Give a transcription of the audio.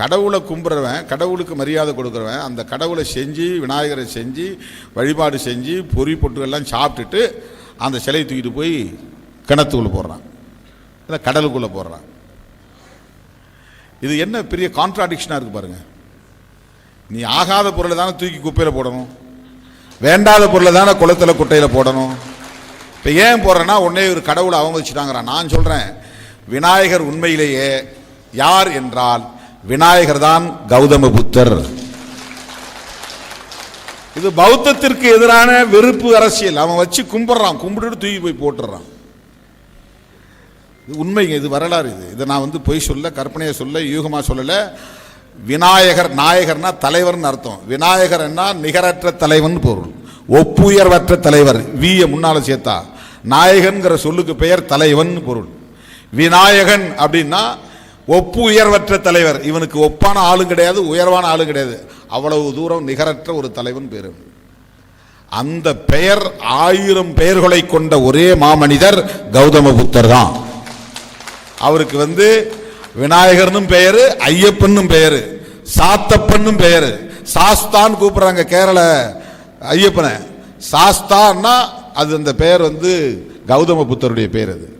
கடவுளை கும்பிட்றவன் கடவுளுக்கு மரியாதை கொடுக்குறவன் அந்த கடவுளை செஞ்சு விநாயகரை செஞ்சு வழிபாடு செஞ்சு பொறி பொட்டுகள்லாம் சாப்பிட்டுட்டு அந்த சிலையை தூக்கிட்டு போய் கிணத்துக்குள்ளே போடுறான். இல்லை கடலுக்குள்ளே போடுறான். இது என்ன பெரிய கான்ட்ராடிக்ஷனாக இருக்குது பாருங்கள் நீ ஆகாத பொருளை தானே தூக்கி குப்பையில் போடணும். வேண்டாத பொருளை தானே குளத்தில் குட்டையில் போடணும். இப்போ ஏன் போடுறேன்னா உடனே ஒரு கடவுளை அவமதிச்சுட்டாங்கிறான். நான் சொல்கிறேன் விநாயகர் உண்மையிலேயே யார் என்றால் விநாயகர் தான் கௌதம புத்தர் இது பௌத்தத்திற்கு எதிரான வெறுப்பு அரசியல். அவன் வச்சு கும்பிட்றான். கும்பிட்டுட்டு தூக்கி போய் போட்டுறான் இது உண்மைங்க. இது வரலாறு இது. இதை நான் வந்து பொய் சொல்ல கற்பனையை சொல்ல யூகமாக சொல்லலை. விநாயகர் நாயகர்னா தலைவர்னு அர்த்தம். விநாயகர்னா நிகரற்ற தலைவன் பொருள். ஒப்புயர்வற்ற தலைவர். வீய முன்னால சேர்த்தா. நாயகன்கிற சொல்லுக்கு பெயர் தலைவன் பொருள். விநாயகன் அப்படின்னா ஒப்பு உயர்வற்ற தலைவர். இவனுக்கு ஒப்பான ஆளும் கிடையாது உயர்வான ஆளும் கிடையாது. அவ்வளவு தூரம் நிகரற்ற ஒரு தலைவன் பேர் அந்த பெயர் ஆயிரம் பெயர்களை கொண்ட ஒரே மாமனிதர் கௌதம புத்தர் தான். அவருக்கு வந்து விநாயகர்னும் பெயரு ஐயப்பனும் பெயரு சாத்தப்பன்னும் பெயரு. சாஸ்தான் கூப்பிடுறாங்க கேரள ஐயப்பனை. சாஸ்தான்னா அது அந்த பெயர் வந்து கௌதம புத்தருடைய பெயர் அது.